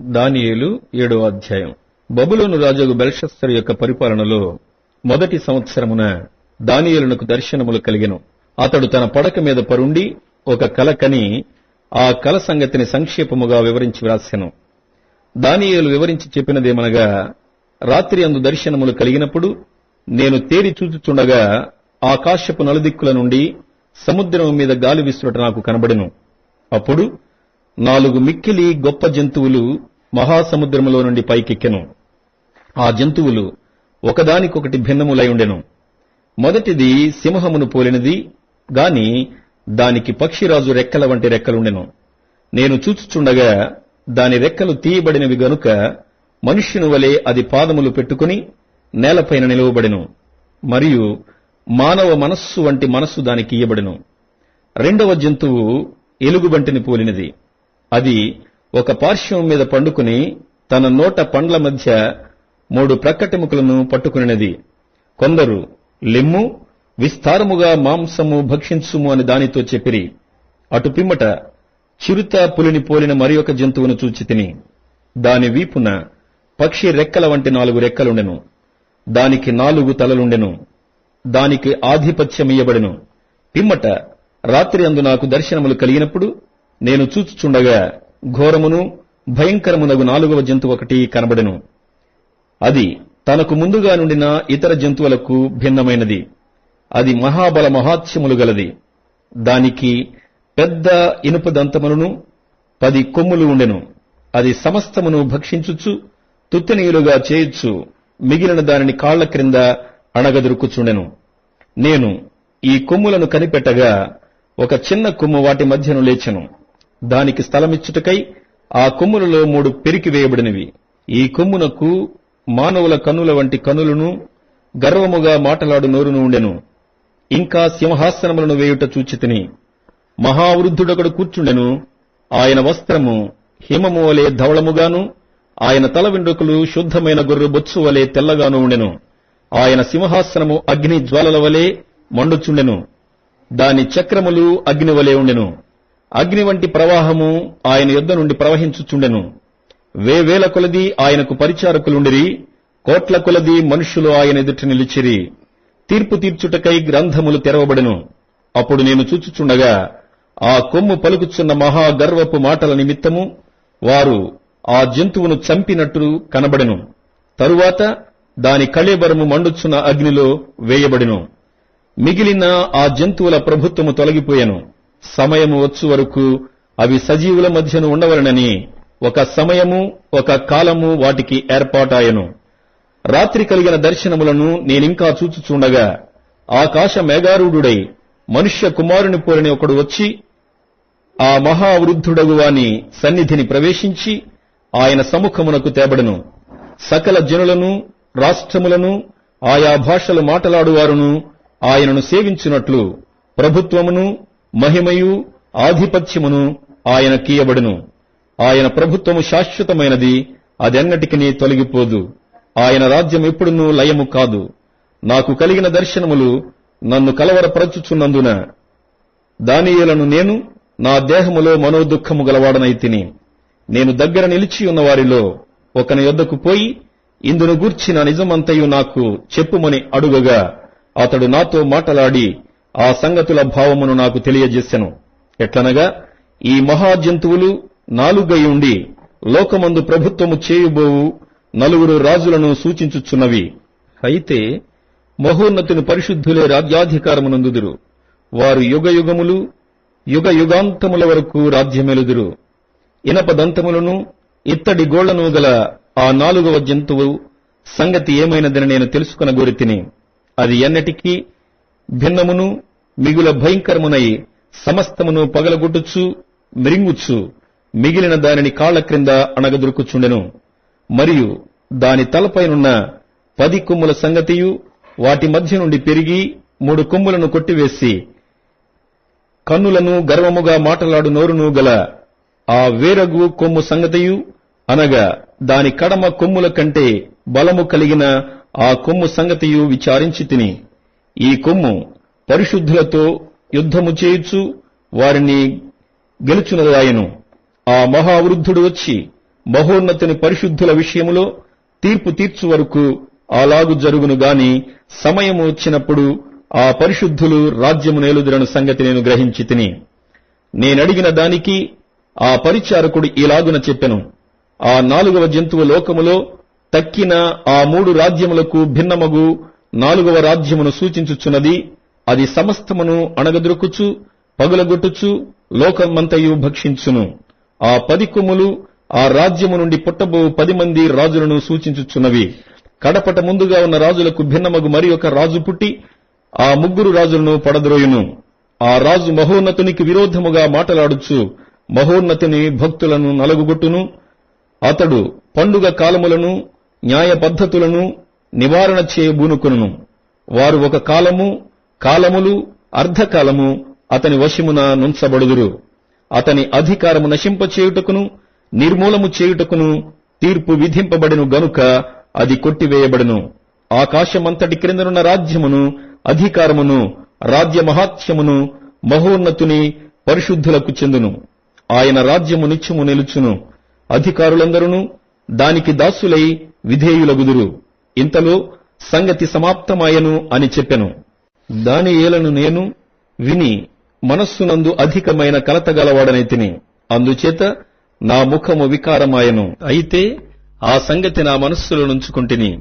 దానియేలు ఏడో అధ్యాయం. బబులోను రాజు బెల్షస్తరు యొక్క పరిపాలనలో మొదటి సంవత్సరమున దానియేలునకు దర్శనములు కలిగెను. అతడు తన పడక మీద పరుండి ఒక కల కని ఆ కల సంగతిని సంక్షేపముగా వివరించి వ్రాసెను. దానియేలు వివరించి చెప్పినదేమనగా రాత్రి అందు దర్శనములు కలిగినప్పుడు నేను తేరి చూచుచుండగా ఆకాశపు నలుదిక్కుల నుండి సముద్రం మీద గాలి విసురుట నాకు కనబడెను. అప్పుడు నాలుగు మిక్కిలి గొప్ప జంతువులు మహాసముద్రములో నుండి పైకెక్కెను. ఆ జంతువులు ఒకదానికొకటి భిన్నములై ఉండెను. మొదటిది సింహమును పోలినది గాని దానికి పక్షిరాజు రెక్కల వంటి రెక్కలుండెను. నేను చూచుచుండగా దాని రెక్కలు తీయబడినవి గనుక మనుష్యుని వలె అది పాదములు పెట్టుకుని నేలపైన నిలువబడెను. మరియు మానవ మనస్సు వంటి మనస్సు దానికి ఇయ్యబడెను. రెండవ జంతువు ఎలుగుబంటిని పోలినది. అది ఒక పార్శ్వం మీద పండుకుని తన నోట పండ్ల మధ్య మూడు ప్రక్కటెముకలను పట్టుకునినది. కొందరు లెమ్ము విస్తారముగా మాంసము భక్షించుము అని దానితో చెప్పిరి. అటు పిమ్మట చిరుత పులిని పోలిన మరి ఒక జంతువును చూచి తిని. దాని వీపున పక్షి రెక్కల వంటి నాలుగు రెక్కలుండెను. దానికి నాలుగు తలలుండెను. దానికి ఆధిపత్యమియ్యబడెను. పిమ్మట రాత్రి అందు నాకు దర్శనములు కలిగినప్పుడు నేను చూచుచుండగా ఘోరమును భయంకరమునగు నాలుగవ జంతువు ఒకటి కనబడెను. అది తనకు ముందుగా నుండిన ఇతర జంతువులకు భిన్నమైనది. అది మహాబల మహాత్సములు గలది. దానికి పెద్ద ఇనుప దంతములను పది కొమ్ములు ఉండెను. అది సమస్తమును భక్షించుచు తుత్తనీయులుగా చేయొచ్చు మిగిలిన దానిని కాళ్ళ క్రింద అణగదురుకుచుండెను. నేను ఈ కొమ్ములను కనిపెట్టగా ఒక చిన్న కొమ్ము వాటి మధ్యను లేచెను. దానికి స్థలమిచ్చుటకై ఆ కొమ్ములలో మూడు పెరికి వేయబడినవి. ఈ కొమ్మునకు మానవుల కన్నుల వంటి కన్నులను గర్వముగా మాటలాడు నోరును ఉండెను. ఇంకా సింహాసనములను వేయుట చూచితిని. మహావృద్ధుడొకడు కూర్చుండెను. ఆయన వస్త్రము హిమము వలె ధవళముగాను ఆయన తల వెండ్రుకలు శుద్ధమైన గొర్రె బొచ్చు వలె తెల్లగాను ఉండెను. ఆయన సింహాసనము అగ్ని జ్వాలల వలె మండుచుండెను. దాని చక్రములు అగ్ని వలె ఉండెను. అగ్ని వంటి ప్రవాహము ఆయన యుద్ధ నుండి ప్రవహించుచుండెను. వేవేల కొలది ఆయనకు పరిచారకులుండిరి కోట్ల కొలది మనుష్యులు ఆయన ఎదుట నిలిచిరి. తీర్పు తీర్చుటకై గ్రంథములు తెరవబడెను. అప్పుడు నేను చూచుచుండగా ఆ కొమ్ము పలుకుచున్న మహా గర్వపు మాటల నిమిత్తము వారు ఆ జంతువును చంపినట్టు కనబడెను. తరువాత దాని కళేబరము మండుచున్న అగ్నిలో వేయబడెను. మిగిలిన ఆ జంతువుల ప్రభుత్వము తొలగిపోయెను. సమయము వచ్చు వరకు అవి సజీవుల మధ్యను ఉండవలనని ఒక సమయము ఒక కాలము వాటికి ఏర్పాటాయను. రాత్రి కలిగిన దర్శనములను నేనింకా చూచుచుండగా ఆకాశ మేఘారూఢుడై మనుష్య కుమారుని పోలిన ఒకడు వచ్చి ఆ మహావృద్ధుడగు వాని సన్నిధిని ప్రవేశించి ఆయన సముఖమునకు తేబడను. సకల జనులను రాష్ట్రములను ఆయా భాషలు మాటలాడువారును ఆయనను సేవించినట్లు ప్రభుత్వమును మహిమయు ఆధిపత్యమును ఆయన కీయబడును. ఆయన ప్రభుత్వము శాశ్వతమైనది అదెన్నటికి తొలగిపోదు. ఆయన రాజ్యం ఎప్పుడునూ లయము కాదు. నాకు కలిగిన దర్శనములు నన్ను కలవరపరచుచున్నందున. దానియులను నేను నా దేహములో మనోదుఖము గలవాడనైతిని నేను దగ్గర నిలిచి ఉన్న వారిలో ఒకని యొద్దకు పోయి ఇందును గూర్చిన నిజమంతయు నాకు చెప్పుమని అడుగగా అతడు నాతో మాటలాడి ఆ సంగతుల భావమును నాకు తెలియజేసెను ఎట్లనగా ఈ మహాజంతువులు నాలుగై ఉండి లోకమందు ప్రభుత్వము చేయుబోవు నలుగురు రాజులను సూచించుచున్నవి. అయితే మహోన్నతుని పరిశుద్ధులే రాజ్యాధికారమునందుదురు. వారు యుగయుగములు యుగ యుగాంతముల వరకు రాజ్యమెలుదురు. ఇనప దంతములను ఇత్తడి గోళ్ళను గల ఆ నాలుగవ జంతువు సంగతి ఏమైనదని నేను తెలుసుకున్న గురితిని అది ఎన్నటికీ భిన్నమును మిగుల భయంకరమునై సమస్తమును పగలగొట్టుచు మిరింగుచు మిగిలిన దానిని కాళ్ళ క్రింద అణగదొరుకుచుండెను. మరియు దాని తలపైనున్న పది కొమ్ముల సంగతియు వాటి మధ్య నుండి పెరిగి మూడు కొమ్ములను కొట్టివేసి కన్నులను గర్వముగా మాటలాడు నోరును గల ఆ వేరగు కొమ్ము సంగతియు అనగా దాని కడమ కొమ్ముల కంటే బలము కలిగిన ఆ కొమ్ము సంగతియు విచారించి తిని. ఈ కొమ్ము పరిశుద్ధులతో యుద్ధము చేయుచు వారిని గెలుచునదాయను ఆ మహావృద్ధుడు వచ్చి మహోన్నతుని పరిశుద్ధుల విషయములో తీర్పు తీర్చు వరకు అలాగు జరుగును గాని సమయము వచ్చినప్పుడు ఆ పరిశుద్ధులు రాజ్యము నేలుదురను సంగతి నేను గ్రహించి తిని. నేనడిగిన దానికి ఆ పరిచారకుడు ఇలాగున చెప్పెను. ఆ నాలుగవ జంతువు లోకములో తక్కిన ఆ మూడు రాజ్యములకు భిన్నమగు నాలుగవ రాజ్యమును సూచించుచున్నది. అది సమస్తమును అణగదొరుకుచు పగులగొట్టుచు లోకమంతయు భక్షించును. ఆ పది కొమ్ములు ఆ రాజ్యము నుండి పుట్టబో పది మంది రాజులను సూచించుచున్నవి. కడపట ముందుగా ఉన్న రాజులకు భిన్నమగు మరి ఒక రాజు పుట్టి ఆ ముగ్గురు రాజులను పడద్రోయును. ఆ రాజు మహోన్నతునికి విరోధముగా మాటలాడుచు మహోన్నతుని భక్తులను నలుగుగొట్టును. అతడు పండుగ కాలములను న్యాయ పద్ధతులను నివారణ చేయబూనుకును. వారు ఒక కాలము కాలములు అర్ధకాలము అతని వశమున నుంచబడుదురు. అతని అధికారము నశింపచేయుటకును నిర్మూలము చేయుటకును తీర్పు విధింపబడిను గనుక అది కొట్టివేయబడును. ఆకాశమంతటి క్రిందనున్న రాజ్యమును అధికారమును రాజ్యమహాత్యమును మహోన్నతుని పరిశుద్ధులకు చెందును. ఆయన రాజ్యము నిత్యము నిలుచును. అధికారులందరూ దానికి దాసులై విధేయులగుదురు. ఇంతలో సంగతి సమాప్తమాయను అని చెప్పెను. దాని ఏలను నేను విని మనస్సునందు అధికమైన కలతగలవాడనై తిని అందుచేత నా ముఖము వికారమాయను. అయితే ఆ సంగతి నా మనస్సులో నుంచుకుంటుని.